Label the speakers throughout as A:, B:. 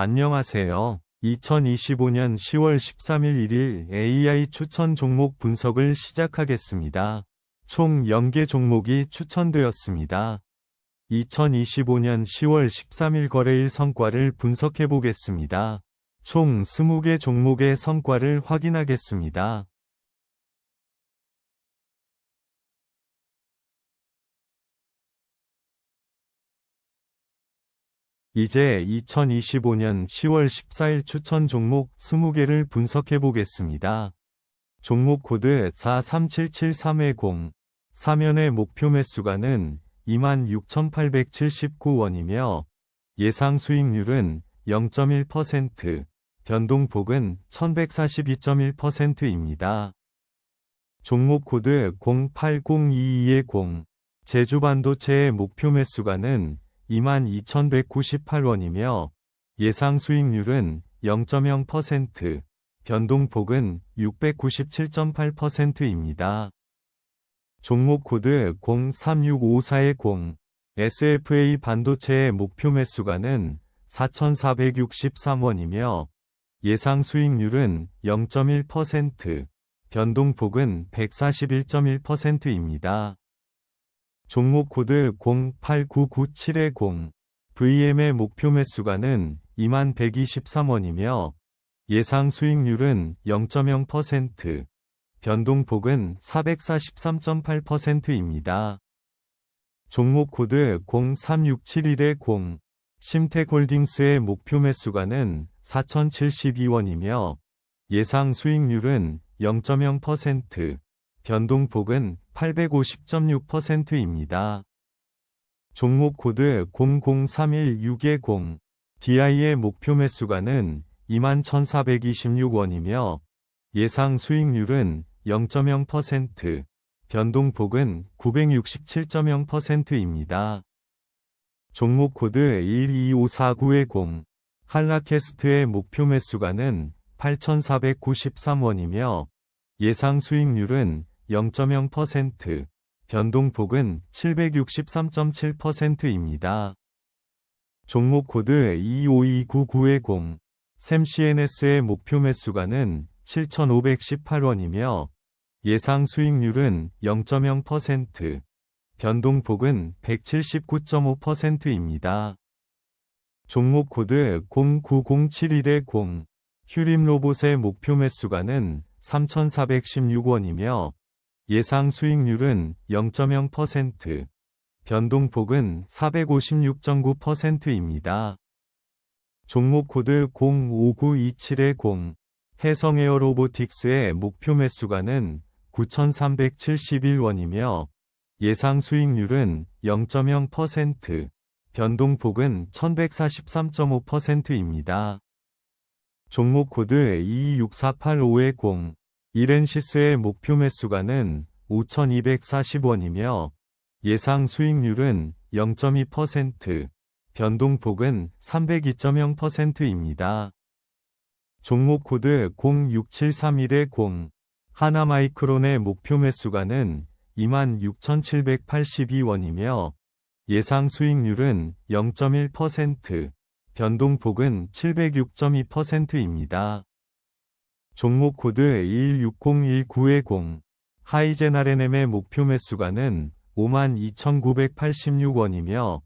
A: 안녕하세요. 2025년 10월 13일 1일 AI 추천 종목 분석을 시작하겠습니다. 총 0개 종목이 추천되었습니다. 2025년 10월 13일 거래일 성과를 분석해 보겠습니다. 총 20개 종목의 성과를 확인하겠습니다. 이제 2025년 10월 14일 추천 종목 20개를 분석해 보겠습니다. 종목 코드 437730 사면의 목표 매수가는 26,879원이며 예상 수익률은 0.1%, 변동폭은 1142.1%입니다. 종목 코드 080220 제주반도체의 목표 매수가는 22,198원이며 예상 수익률은 0.0%, 변동폭은 697.8%입니다. 종목 코드 036540 SFA 반도체의 목표 매수가는 4,463원이며 예상 수익률은 0.1%, 변동폭은 141.1%입니다. 종목 코드 089970 VM의 목표 매수가는 2123원이며 예상 수익률은 0.0%, 변동폭은 443.8%입니다. 종목 코드 0367110 심택홀딩스의 목표 매수가는 4072원이며 예상 수익률은 0.0%, 변동폭은 850.6%입니다. 종목 코드 003160 DI의 목표 매수가는 21,426원이며 예상 수익률은 0.0%, 변동폭은 967.0%입니다. 종목 코드 125490 한라캐스트의 목표 매수가는 8,493원이며 예상 수익률은 0.0%, 변동폭은 763.7%입니다. 종목 코드 252990 샘CNS의 목표 매수가는 7,518원이며 예상 수익률은 0.0%, 변동폭은 179.5%입니다. 종목 코드 090710 휴림 로봇의 목표 매수가는 3,416원이며 예상 수익률은 0.0%, 변동폭은 456.9%입니다. 종목 코드 059270 해성 에어로보틱스의 목표 매수가는 9,371원이며 예상 수익률은 0.0%, 변동폭은 1143.5%입니다. 종목 코드 226485-0 이렌시스의 목표 매수가는 5,240원이며 예상 수익률은 0.2%, 변동폭은 302.0%입니다. 종목 코드 06731-0 하나마이크론의 목표 매수가는 26,782원이며 예상 수익률은 0.1%, 변동폭은 706.2%입니다. 종목 코드 160190 하이젠아레넴의 목표 매수가는 52,986원이며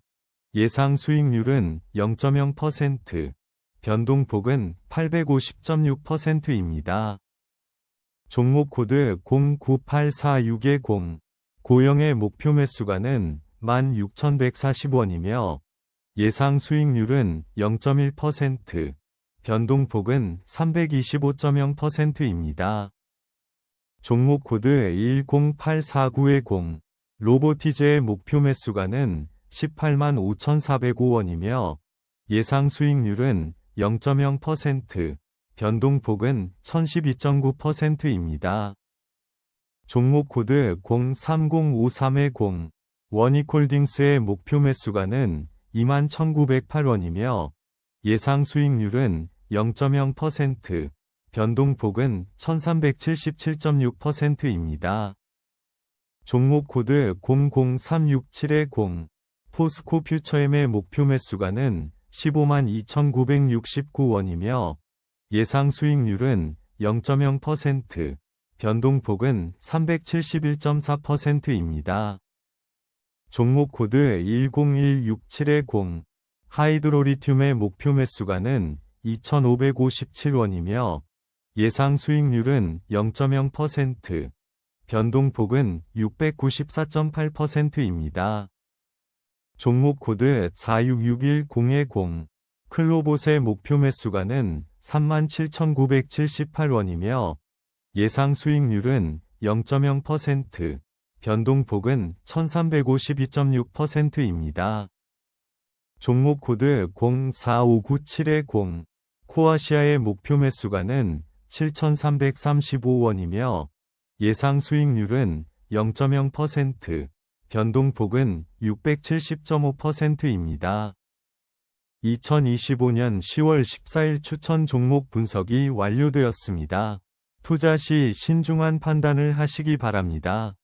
A: 예상 수익률은 0.0%, 변동폭은 850.6%입니다. 종목 코드 098460 고영의 목표 매수가는 16,140원이며 예상 수익률은 0.1%, 변동폭은 325.0%입니다. 종목 코드 108490 로보티즈의 목표 매수가는 18만 5,405원이며 예상 수익률은 0.0%, 변동폭은 1012.9%입니다. 종목 코드 030530 원익홀딩스의 목표 매수가는 21,908원이며 예상 수익률은 0.0%, 변동폭은 1377.6%입니다. 종목 코드 003670 포스코 퓨처엠의 목표 매수가는 15만 2,969원이며 예상 수익률은 0.0%, 변동폭은 371.4%입니다. 종목 코드 101670 하이드로리튬의 목표 매수가는 2,557원이며 예상 수익률은 0.0%, 변동폭은 694.8%입니다. 종목 코드 46610-0 클로봇의 목표 매수가는 37,978원이며 예상 수익률은 0.0%, 변동폭은 1352.6%입니다. 종목 코드 045970 코아시아의 목표 매수가는 7,335원이며 예상 수익률은 0.0%, 변동폭은 670.5%입니다. 2025년 10월 14일 추천 종목 분석이 완료되었습니다. 투자 시 신중한 판단을 하시기 바랍니다.